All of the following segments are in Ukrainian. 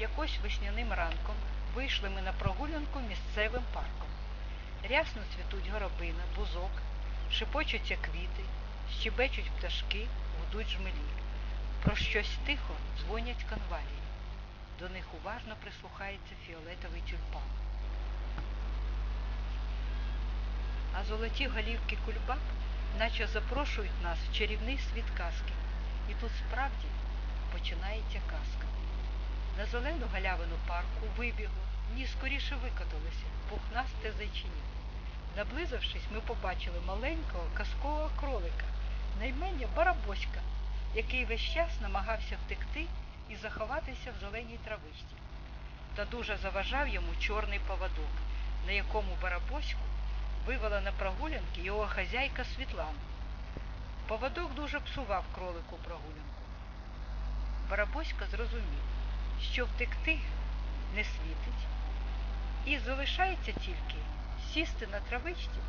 Якось весняним ранком вийшли ми на прогулянку місцевим парком. Рясно цвітуть горобина, бузок, шепочуться квіти, щебечуть пташки, гудуть жмелі. Про щось тихо дзвонять конвалії. До них уважно прислухається фіолетовий тюльпан. А золоті голівки кульбаб наче запрошують нас в чарівний світ казки. І тут справді починається казка. Зелену галявину парку вибігло, ні скоріше викоталося, пухнасте зайчиня. Наблизившись, ми побачили маленького казкового кролика, наймення Барабоська, який весь час намагався втекти і заховатися в зеленій травичці. Та дуже заважав йому чорний поводок, на якому Барабоську вивела на прогулянки його хазяйка Світлана. Поводок дуже псував кролику прогулянку. Барабоська зрозумів, що втекти не світить, і залишається тільки сісти на травичці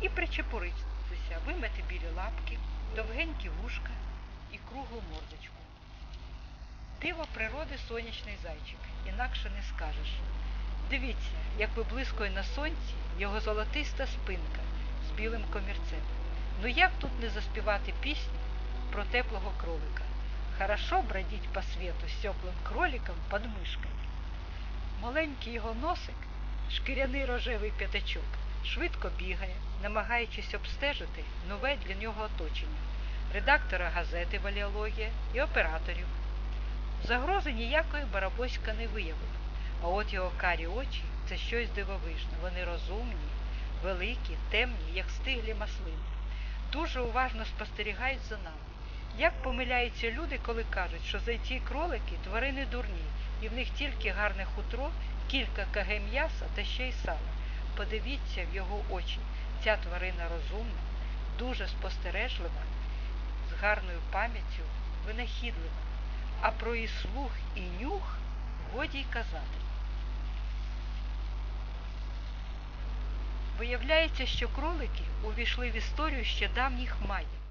і причепуритися, вимити білі лапки, довгенькі вушка і круглу мордочку. Диво природи сонячний зайчик, інакше не скажеш. Дивіться, як виблискує на сонці його золотиста спинка з білим комірцем. Ну як тут не заспівати пісню про теплого кролика? Хорошо бродить по світу з теплим кроликом під мишкою. Маленький його носик, шкіряний рожевий п'ятачок, швидко бігає, намагаючись обстежити нове для нього оточення, редактора газети Валіологія і операторів. Загрози ніякої Барабоська не виявив, а от його карі очі це щось дивовижне. Вони розумні, великі, темні, як стиглі маслини. Дуже уважно спостерігають за нами. Як помиляються люди, коли кажуть, що зайці кролики тварини дурні, і в них тільки гарне хутро, кілька кг м'яса та ще й сала. Подивіться в його очі. Ця тварина розумна, дуже спостережлива, з гарною пам'яттю, винахідлива. А про її слух і нюх годі й казати. Виявляється, що кролики увійшли в історію ще давніх маїв.